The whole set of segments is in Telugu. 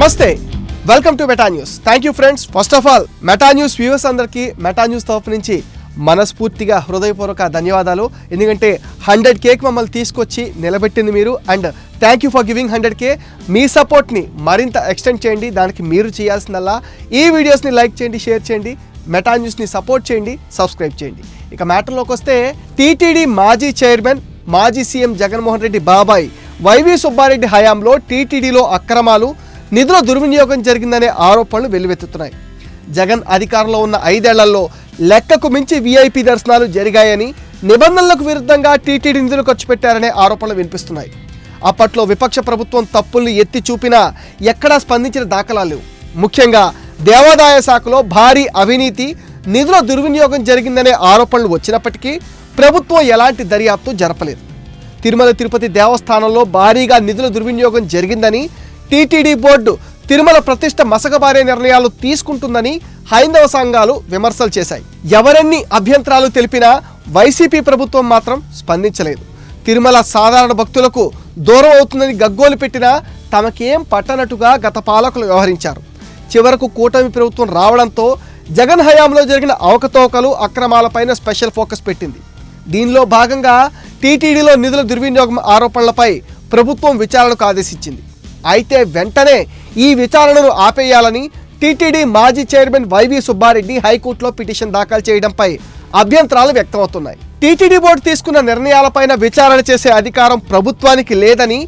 నమస్తే. Welcome to Meta news thank you friends first of all Meta news viewers అందరికీ మెటా న్యూస్ తరఫు నుంచి మనస్ఫూర్తిగా హృదయపూర్వక ధన్యవాదాలు. ఎందుకంటే హండ్రెడ్ కేక్ మమ్మల్ని తీసుకొచ్చి నిలబెట్టింది మీరు. And thank you for giving hundred K మీ సపోర్ట్ని మరింత ఎక్స్టెండ్ చేయండి. దానికి మీరు చేయాల్సిందల్లా ఈ వీడియోస్ని లైక్ చేయండి షేర్ చేయండి. మెటా న్యూస్ని సపోర్ట్ చేయండి సబ్స్క్రైబ్ చేయండి. ఇక మ్యాటర్లోకి వస్తే టీటీడీ మాజీ చైర్మన్ మాజీ సీఎం జగన్మోహన్ రెడ్డి బాబాయ్ వైవి సుబ్బారెడ్డి హయాంలో టీటీడీలో అక్రమాలు నిధుల దుర్వినియోగం జరిగిందనే ఆరోపణలు వెల్లువెత్తుతున్నాయి. జగన్ అధికారంలో ఉన్న ఐదేళ్ళలో లెక్కకు మించి వీఐపీ దర్శనాలు జరిగాయని నిబంధనలకు విరుద్ధంగా టీటీడీ నిధులు ఖర్చు పెట్టారనే ఆరోపణలు వినిపిస్తున్నాయి. అప్పట్లో విపక్ష ప్రభుత్వం తప్పుల్ని ఎత్తి చూపినా ఎక్కడా స్పందించిన దాఖలాలు లేవు. ముఖ్యంగా దేవాదాయ శాఖలో భారీ అవినీతి నిధుల దుర్వినియోగం జరిగిందనే ఆరోపణలు వచ్చినప్పటికీ ప్రభుత్వం ఎలాంటి దర్యాప్తు జరపలేదు. తిరుమల తిరుపతి దేవస్థానంలో భారీగా నిధుల దుర్వినియోగం జరిగిందని టీటీడీ బోర్డు తిరుమల ప్రతిష్ట మసకబారే నిర్ణయాలు తీసుకుంటుందని హైందవ సంఘాలు విమర్శలు చేశాయి. ఎవరెన్ని అభ్యంతరాలు తెలిపినా వైసీపీ ప్రభుత్వం మాత్రం స్పందించలేదు. తిరుమల సాధారణ భక్తులకు దూరం అవుతుందని గగ్గోలు పెట్టినా తమకేం పట్టనట్టుగా గత పాలకులు వ్యవహరించారు. చివరకు కూటమి ప్రభుత్వం రావడంతో జగన్ హయాంలో జరిగిన అవకతవకలు అక్రమాలపైన స్పెషల్ ఫోకస్ పెట్టింది. దీనిలో భాగంగా టీటీడీలో నిధుల దుర్వినియోగం ఆరోపణలపై ప్రభుత్వం విచారణకు ఆదేశించింది. అయితే వెంటనే ఈ విచారణను ఆపేయాలని టీటీడీ మాజీ చైర్మన్ వైవి సుబ్బారెడ్డి హైకోర్టులో పిటిషన్ దాఖలు చేయడంపై అభ్యంతరాలు వ్యక్తమవుతున్నాయి. టీటీడీ బోర్డు తీసుకున్న నిర్ణయాలపైన విచారణ చేసే అధికారం ప్రభుత్వానికి లేదని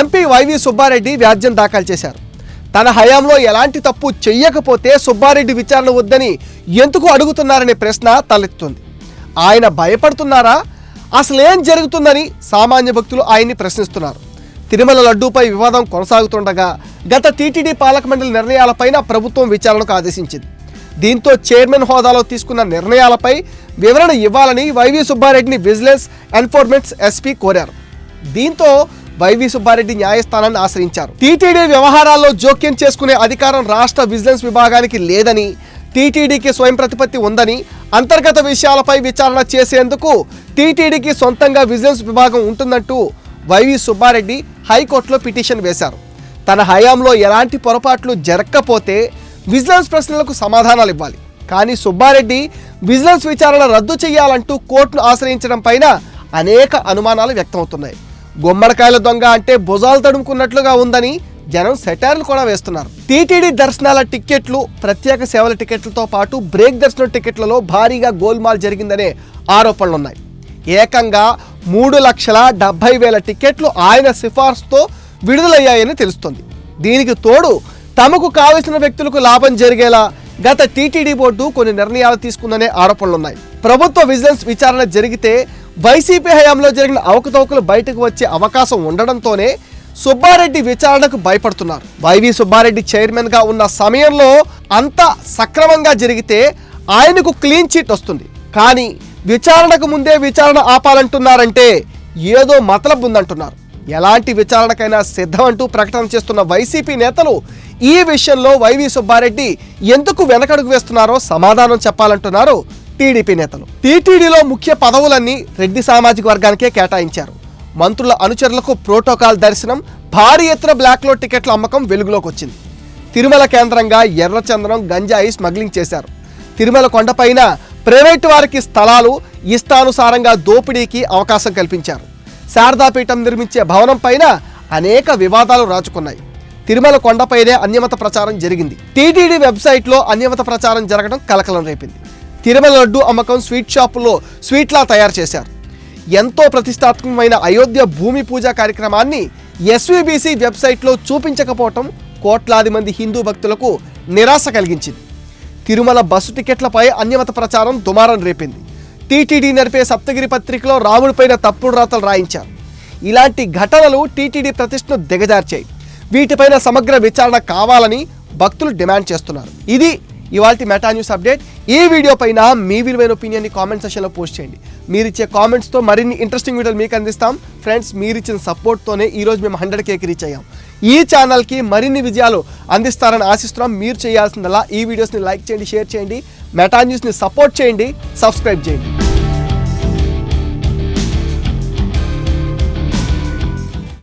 ఎంపీ వైవి సుబ్బారెడ్డి వ్యాజ్యం దాఖలు చేశారు. తన హయాంలో ఎలాంటి తప్పు చెయ్యకపోతే సుబ్బారెడ్డి విచారణ వద్దని ఎందుకు అడుగుతున్నారనే ప్రశ్న తలెత్తుంది. ఆయన భయపడుతున్నారా? అసలేం జరుగుతుందని సామాన్య భక్తులు ఆయన్ని ప్రశ్నిస్తున్నారు. తిరుమల లడ్డూపై వివాదం కొనసాగుతుండగా గత టీటీడీ పాలక మండలి నిర్ణయాలపైన ప్రభుత్వం విచారణకు ఆదేశించింది. దీంతో చైర్మన్ హోదాలో తీసుకున్న నిర్ణయాలపై వివరణ ఇవ్వాలని వైవి సుబ్బారెడ్డిని విజిలెన్స్ ఎన్ఫోర్స్మెంట్ ఎస్పీ కోరారు. దీంతో వైవి సుబ్బారెడ్డి న్యాయస్థానాన్ని ఆశ్రయించారు. టీటీడీ వ్యవహారాల్లో జోక్యం చేసుకునే అధికారం రాష్ట్ర విజిలెన్స్ విభాగానికి లేదని టీటీడీకి స్వయం ప్రతిపత్తి ఉందని అంతర్గత విషయాలపై విచారణ చేసేందుకు టీటీడీకి సొంతంగా విజిలెన్స్ విభాగం ఉంటుందంటూ వైవి సుబ్బారెడ్డి హైకోర్టులో పిటిషన్ వేశారు. తన హయాంలో ఎలాంటి పొరపాట్లు జరగకపోతే విజిలెన్స్ ప్రశ్నలకు సమాధానాలు ఇవ్వాలి. కానీ సుబ్బారెడ్డి విజిలెన్స్ విచారణ రద్దు చేయాలంటూ కోర్టును ఆశ్రయించడం పైన అనేక అనుమానాలు వ్యక్తమవుతున్నాయి. గుమ్మడికాయల దొంగ అంటే భుజాలు తడుముకున్నట్లుగా ఉందని జనం సెటార్లు కూడా వేస్తున్నారు. టీటీడీ దర్శనాల టిక్కెట్లు ప్రత్యేక సేవల టికెట్లతో పాటు బ్రేక్ దర్శనం టికెట్లలో భారీగా గోల్మాల్ జరిగిందనే ఆరోపణలున్నాయి. ఏకంగా మూడు లక్షల డెబ్బై వేల టికెట్లు ఆయన సిఫార్సుతో విడుదలయ్యాయని తెలుస్తుంది. దీనికి తోడు తమకు కావలసిన వ్యక్తులకు లాభం జరిగేలా గత టీటీడీ బోర్డు కొన్ని నిర్ణయాలు తీసుకుందనే ఆరోపణలున్నాయి. ప్రభుత్వ విజిలెన్స్ విచారణ జరిగితే వైసీపీ హయాంలో జరిగిన అవకతవకలు బయటకు వచ్చే అవకాశం ఉండడంతోనే సుబ్బారెడ్డి విచారణకు భయపడుతున్నారు. వైవి సుబ్బారెడ్డి చైర్మన్గా ఉన్న సమయంలో అంతా సక్రమంగా జరిగితే ఆయనకు క్లీన్ చిట్ వస్తుంది. కానీ విచారణకు ముందే విచారణ ఆపాలంటున్నారంటే ఏదో మతలబ్ ఉందంటున్నారు. ఎలాంటి విచారణకైనా సిద్ధమంటూ ప్రకటన చేస్తున్న వైసీపీ నేతలు ఈ విషయంలో వైవి సుబ్బారెడ్డి ఎందుకు వెనకడుగు వేస్తున్నారో సమాధానం చెప్పాలంటున్నారు టీడీపీ నేతలు. టీటీడీలో ముఖ్య పదవులన్నీ రెడ్డి సామాజిక వర్గానికే కేటాయించారు. మంత్రుల అనుచరులకు ప్రోటోకాల్ దర్శనం భారీ ఎత్తున బ్లాక్లో టికెట్ల అమ్మకం వెలుగులోకి వచ్చింది తిరుమల కేంద్రంగా ఎర్రచందనం గంజాయి స్మగ్లింగ్ చేశారు. తిరుమల కొండపైన ప్రైవేటు వారికి స్థలాలు ఇష్టానుసారంగా దోపిడీకి అవకాశం కల్పించారు. శారదాపీఠం నిర్మించే భవనం పైన అనేక వివాదాలు రాచుకున్నాయి తిరుమల కొండపైనే అన్యమత ప్రచారం జరిగింది. టీటీడీ వెబ్సైట్లో అన్యమత ప్రచారం జరగడం కలకలం రేపింది. తిరుమల లడ్డు అమ్మకం స్వీట్ షాపుల్లో స్వీట్లా తయారు చేశారు. ఎంతో ప్రతిష్టాత్మకమైన అయోధ్య భూమి పూజ కార్యక్రమాన్ని ఎస్వీబీసీ వెబ్సైట్లో చూపించకపోవటం కోట్లాది మంది హిందూ భక్తులకు నిరాశ కలిగించింది. తిరుమల బస్సు టికెట్లపై అన్యమత ప్రచారం దుమారం రేపింది. టీటీడీ నడిపే సప్తగిరి పత్రికలో రాముడిపైన తప్పుడు రాతలు రాయించారు. ఇలాంటి ఘటనలు టీటీడీ ప్రతిష్టను దిగజార్చాయి. వీటిపైన సమగ్ర విచారణ కావాలని భక్తులు డిమాండ్ చేస్తున్నారు. ఇది ఇవాళ మెటా న్యూస్ అప్డేట్. ఈ వీడియో పైన మీ విలువైన ఒపీనియన్ని కామెంట్ సెషన్లో పోస్ట్ చేయండి. మీరు ఇచ్చే కామెంట్స్తో మరిన్ని ఇంట్రెస్టింగ్ వీడియోలు మీకు అందిస్తాం. ఫ్రెండ్స్ మీరు ఇచ్చిన సపోర్ట్తోనే ఈరోజు మేము హండ్రెడ్ కేకి రీచ్ అయ్యాం. ఈ ఛానల్కి మరిన్ని విజయాలు అందిస్తారని ఆశిస్తున్నాం. మీరు చేయాల్సిందల్లా ఈ వీడియోస్ని లైక్ చేయండి షేర్ చేయండి మెటా న్యూస్ని సపోర్ట్ చేయండి సబ్స్క్రైబ్ చేయండి.